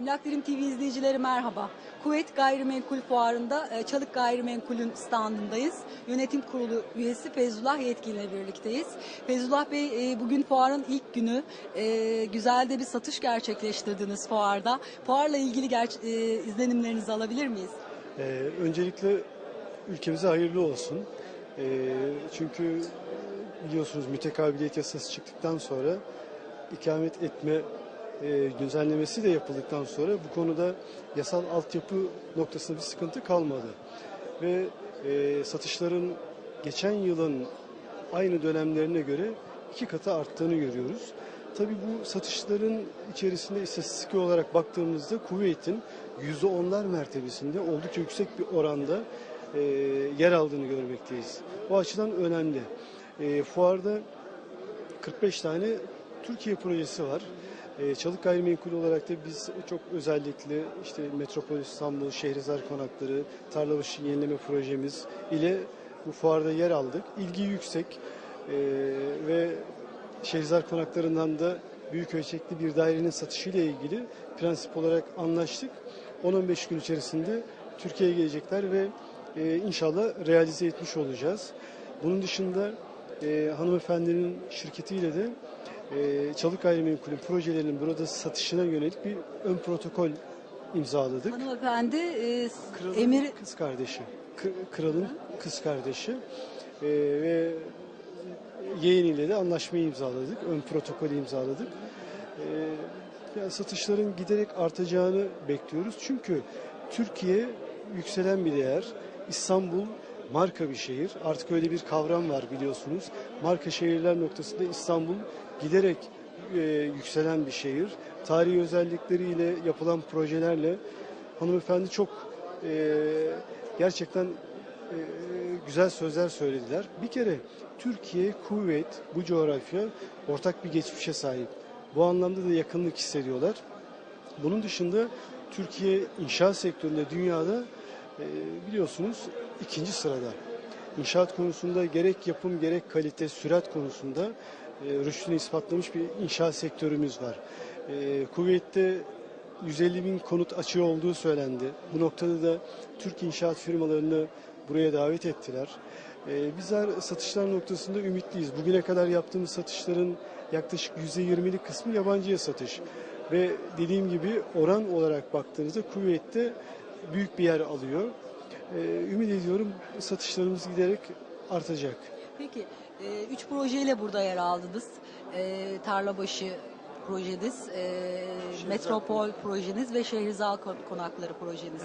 Emlak Dilim TV izleyicileri merhaba. Kuvvet Gayrimenkul Fuarı'nda e, Çalık Gayrimenkul'ün standındayız. Yönetim Kurulu üyesi Feyzullah Yetkin ile birlikteyiz. Feyzullah Bey e, bugün fuarın ilk günü. E, Güzel de bir satış gerçekleştirdiniz fuarda. Fuarla ilgili izlenimlerinizi alabilir miyiz? Ee, öncelikle ülkemize hayırlı olsun. Ee, çünkü biliyorsunuz mütekabiliyet yasası çıktıktan sonra ikamet etme e, düzenlemesi de yapıldıktan sonra bu konuda yasal altyapı noktasında bir sıkıntı kalmadı. Ve e, satışların geçen yılın aynı dönemlerine göre iki katı arttığını görüyoruz. Tabii bu satışların içerisinde istatistik olarak baktığımızda Kuveyt'in %10'lar mertebesinde oldukça yüksek bir oranda e, yer aldığını görmekteyiz. Bu açıdan önemli. E, fuarda 45 tane Türkiye projesi var. E, Çalık Gayrimenkul olarak da biz çok özellikle işte Metropol İstanbul, Şehrizar Konakları, Tarlabaşı Yenileme projemiz ile bu fuarda yer aldık. İlgi yüksek e, ve Şehrizar Konakları'ndan da büyük ölçekli bir dairenin satışıyla ilgili prensip olarak anlaştık. 10-15 gün içerisinde Türkiye'ye gelecekler ve e, inşallah realize etmiş olacağız. Bunun dışında e, hanımefendinin şirketiyle de e, Çalık Gayrimenkul'ün projelerinin burada satışına yönelik bir ön protokol imzaladık. Hanımefendi e, Kralın Emir kız kardeşi. K- Kralın kız kardeşi. Ee, ve yeğeniyle de anlaşmayı imzaladık. Ön protokolü imzaladık. Ee, yani satışların giderek artacağını bekliyoruz. Çünkü Türkiye yükselen bir değer. İstanbul marka bir şehir. Artık öyle bir kavram var biliyorsunuz. Marka şehirler noktasında İstanbul giderek e, yükselen bir şehir. Tarihi özellikleriyle yapılan projelerle hanımefendi çok e, gerçekten e, güzel sözler söylediler. Bir kere Türkiye, kuvvet, bu coğrafya ortak bir geçmişe sahip. Bu anlamda da yakınlık hissediyorlar. Bunun dışında Türkiye inşaat sektöründe dünyada e, biliyorsunuz ikinci sırada. İnşaat konusunda gerek yapım gerek kalite, sürat konusunda e, rüştünü ispatlamış bir inşaat sektörümüz var. E, kuvvette 150 bin konut açığı olduğu söylendi. Bu noktada da Türk inşaat firmalarını buraya davet ettiler. E, bizler satışlar noktasında ümitliyiz. Bugüne kadar yaptığımız satışların yaklaşık %20'lik kısmı yabancıya satış. Ve dediğim gibi oran olarak baktığınızda kuvvette büyük bir yer alıyor. E, ümit ediyorum satışlarımız giderek artacak. Peki, e, üç projeyle burada yer aldınız. E, Tarlabaşı projeniz, e, Metropol projeniz ve Şehrizal Kon- Konakları projeniz.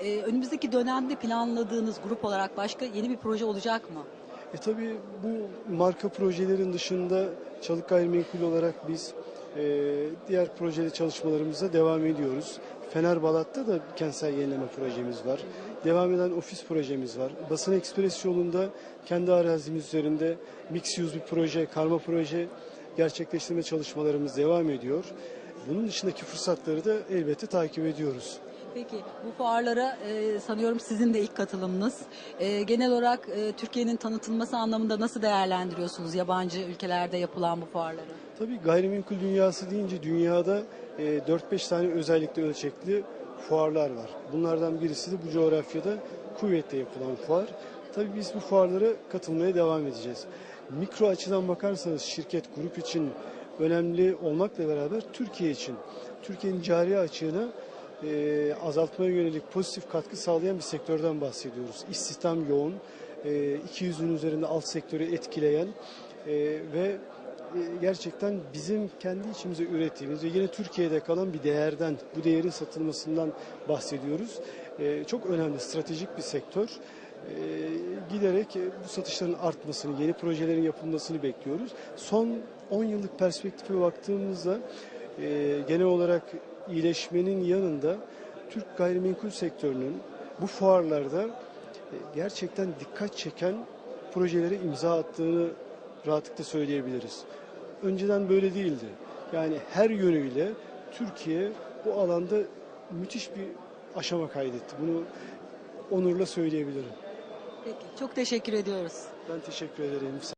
E, önümüzdeki dönemde planladığınız grup olarak başka yeni bir proje olacak mı? E tabii bu marka projelerin dışında Çalık Gayrimenkul olarak biz e, diğer projeli çalışmalarımıza devam ediyoruz. Fenerbalat'ta da kentsel yenileme projemiz var. Devam eden ofis projemiz var. Basın Ekspres yolunda kendi arazimiz üzerinde mix use bir proje, karma proje gerçekleştirme çalışmalarımız devam ediyor. Bunun dışındaki fırsatları da elbette takip ediyoruz. Peki bu fuarlara e, sanıyorum sizin de ilk katılımınız. E, genel olarak e, Türkiye'nin tanıtılması anlamında nasıl değerlendiriyorsunuz yabancı ülkelerde yapılan bu fuarları? Tabii gayrimenkul dünyası deyince dünyada e, 4-5 tane özellikle ölçekli fuarlar var. Bunlardan birisi de bu coğrafyada kuvvetle yapılan fuar. Tabii biz bu fuarlara katılmaya devam edeceğiz. Mikro açıdan bakarsanız şirket grup için önemli olmakla beraber Türkiye için, Türkiye'nin cari açığına e, azaltmaya yönelik pozitif katkı sağlayan bir sektörden bahsediyoruz. İstihdam yoğun, e, 200'ün üzerinde alt sektörü etkileyen e, ve e, gerçekten bizim kendi içimize ürettiğimiz ve yine Türkiye'de kalan bir değerden, bu değerin satılmasından bahsediyoruz. E, çok önemli, stratejik bir sektör. E, giderek bu satışların artmasını, yeni projelerin yapılmasını bekliyoruz. Son 10 yıllık perspektife baktığımızda genel olarak iyileşmenin yanında Türk gayrimenkul sektörünün bu fuarlarda e, gerçekten dikkat çeken projelere imza attığını rahatlıkla söyleyebiliriz. Önceden böyle değildi. Yani her yönüyle Türkiye bu alanda müthiş bir aşama kaydetti. Bunu onurla söyleyebilirim. Peki çok teşekkür ediyoruz. Ben teşekkür ederim.